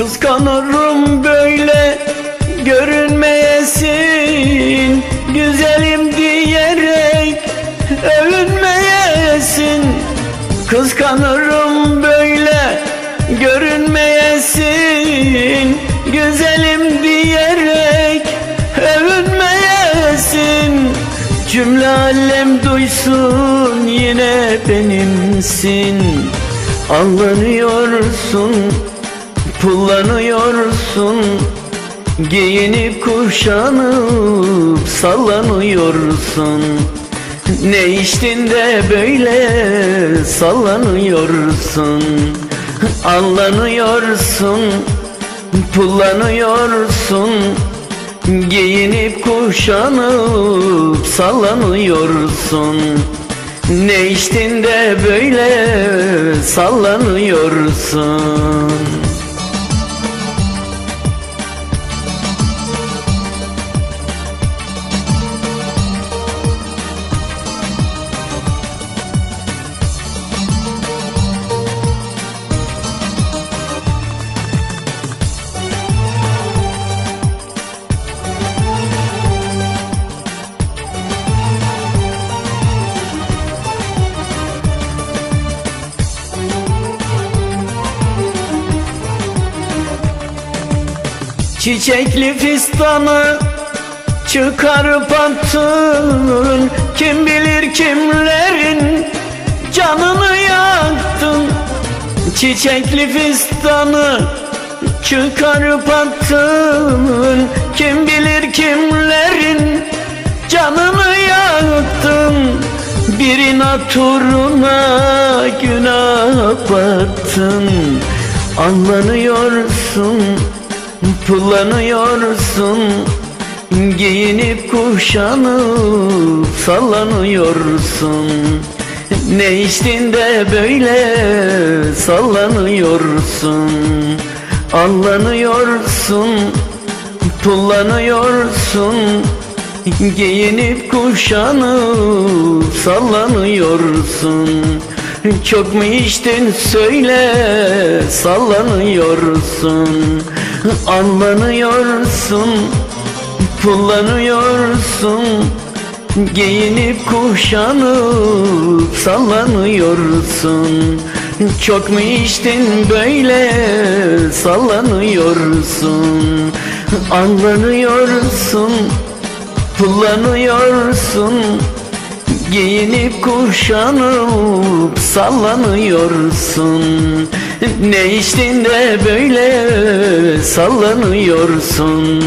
Kıskanırım böyle görünmeyesin Güzelim diyerek övünmeyesin. Kıskanırım böyle görünmeyesin Güzelim diyerek övünmeyesin. Cümle alem duysun yine benimsin. Allanıyorsun, pullanıyorsun Giyinip kuşanıp sallanıyorsun. Ne içtin de böyle sallanıyorsun. Allanıyorsun, pullanıyorsun. Giyinip kuşanıp sallanıyorsun. Ne içtin de böyle sallanıyorsun Çiçekli fistanı çıkarıp attın Kim bilir kimlerin canını yaktın? Çiçekli fistanı çıkarıp attın Kim bilir kimlerin canını yaktın? Bir inat uğruna günah battın. Anlanıyorsun Pullanıyorsun Giyinip kuşanıp sallanıyorsun. Ne içtin de böyle sallanıyorsun. Anlanıyorsun Pullanıyorsun Giyinip kuşanıp sallanıyorsun Çok mu içtin? Söyle sallanıyorsun Anlanıyorsun Pullanıyorsun Giyinip kuşanıp sallanıyorsun. Çok mu içtin? Böyle sallanıyorsun Anlanıyorsun Pullanıyorsun Giyinip kuşanıp sallanıyorsun. Ne içtin de böyle sallanıyorsun